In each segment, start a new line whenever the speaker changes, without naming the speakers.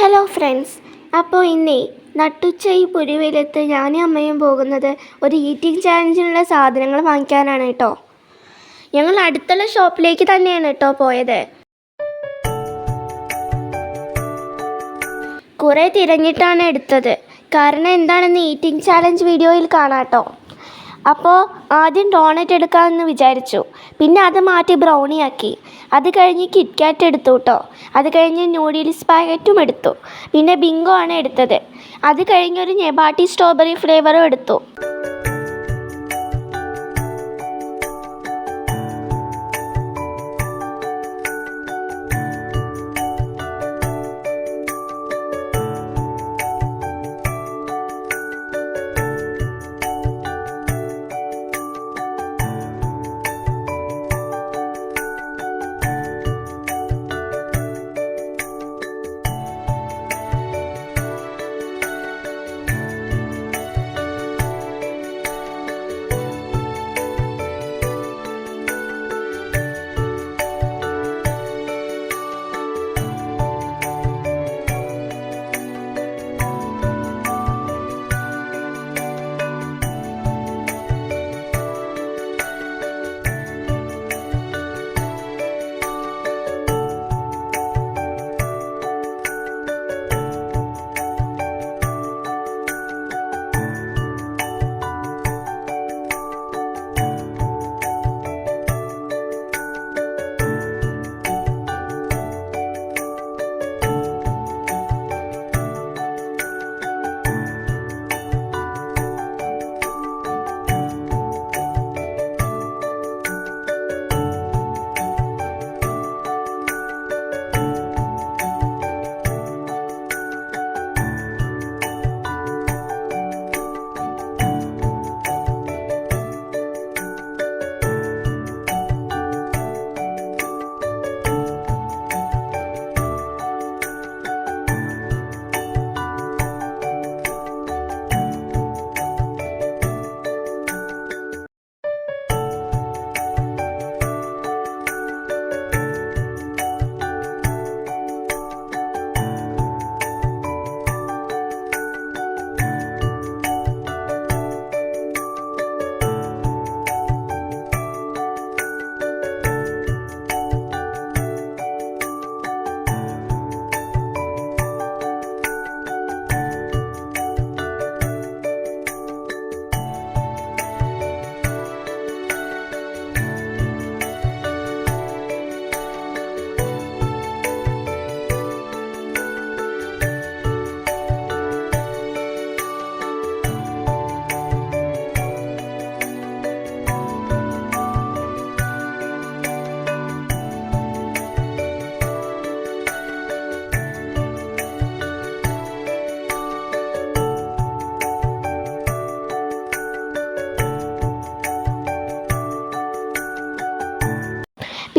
Hello friends അപ്പോൾ ഇന്നേ നട്ടുച്ച ഈ പുരുവെയിലത്ത് ഞാനും അമ്മയും പോകുന്നത് ഒരു ഈറ്റിംഗ് ചാലഞ്ചിനുള്ള സാധനങ്ങൾ വാങ്ങിക്കാനാണ് കേട്ടോ. ഞങ്ങൾ അടുത്തുള്ള ഷോപ്പിലേക്ക് തന്നെയാണ് കേട്ടോ പോയത്. കുറേ തിരഞ്ഞിട്ടാണ് എടുത്തത്. കാരണം എന്താണെന്ന് ഈറ്റിംഗ് ചാലഞ്ച് വീഡിയോയിൽ കാണാം കേട്ടോ. അപ്പോൾ ആദ്യം ഡോണറ്റ് എടുക്കാമെന്ന് വിചാരിച്ചു. പിന്നെ അത് മാറ്റി ബ്രൗണി ആക്കി. അത് കഴിഞ്ഞ് കിറ്റ്കാറ്റ് എടുത്തു കേട്ടോ അത് കഴിഞ്ഞ് ന്യൂഡിൽസ് പാക്കറ്റും എടുത്തു. പിന്നെ ബിങ്കോ ആണ് എടുത്തത്. അത് കഴിഞ്ഞൊരു നെബാട്ടി സ്ട്രോബെറി ഫ്ലേവറും എടുത്തു.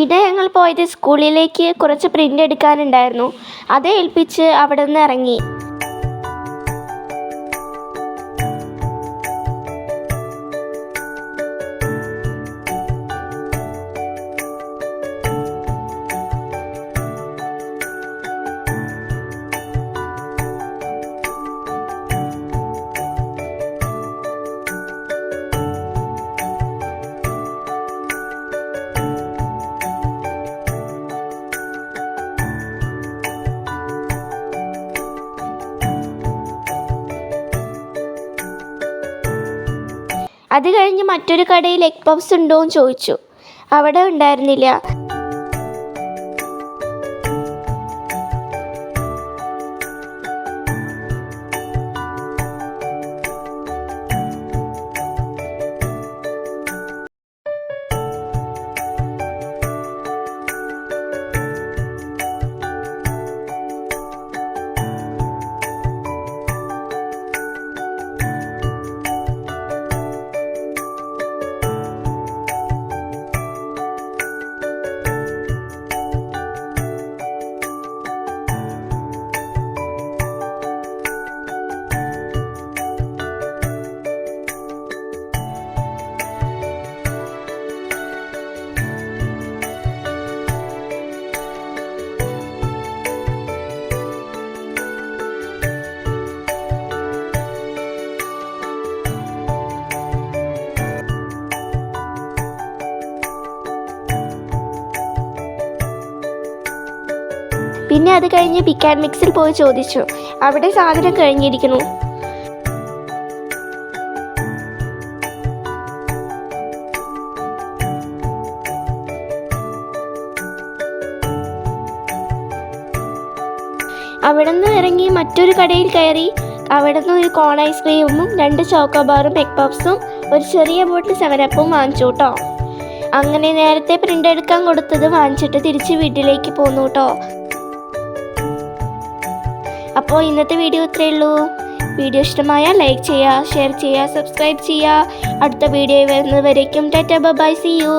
പിന്നെ ഞങ്ങൾ പോയത് സ്കൂളിലേക്ക് കുറച്ച് പ്രിന്റ് എടുക്കാനുണ്ടായിരുന്നു. അത് ഏൽപ്പിച്ച് അവിടെ നിന്ന് ഇറങ്ങി. അത് കഴിഞ്ഞ് മറ്റൊരു കടയിൽ എഗ് പഫ്സ് ഉണ്ടോ എന്ന് ചോദിച്ചു. അവിടെ ഉണ്ടായിരുന്നില്ല. പിന്നെ അത് കഴിഞ്ഞ് പിക്ക് ആൻഡ് മിക്സിൽ പോയി ചോദിച്ചു. അവിടെ സാധനം കഴിഞ്ഞിരിക്കുന്നു. അവിടെ നിന്ന് ഇറങ്ങി മറ്റൊരു കടയിൽ കയറി. അവിടെ നിന്ന് ഒരു കോൺ ഐസ്ക്രീമും രണ്ട് ചോക്കോബാറും എഗ് പപ്സും ഒരു ചെറിയ ബോട്ടിൽ സെവനപ്പും വാങ്ങിച്ചു കേട്ടോ അങ്ങനെ നേരത്തെ പ്രിന്റ് എടുക്കാൻ കൊടുത്തത് വാങ്ങിച്ചിട്ട് തിരിച്ച് വീട്ടിലേക്ക് പോന്നു കേട്ടോ അപ്പോൾ ഇന്നത്തെ വീഡിയോ ഇത്രയേ ഉള്ളൂ. വീഡിയോ ഇഷ്ടമായ ലൈക്ക് ചെയ്യുക ഷെയർ ചെയ്യുക സബ്സ്ക്രൈബ് ചെയ്യുക. അടുത്ത വീഡിയോ വരുന്നവരേക്കും ടാറ്റ ബൈ സി യു.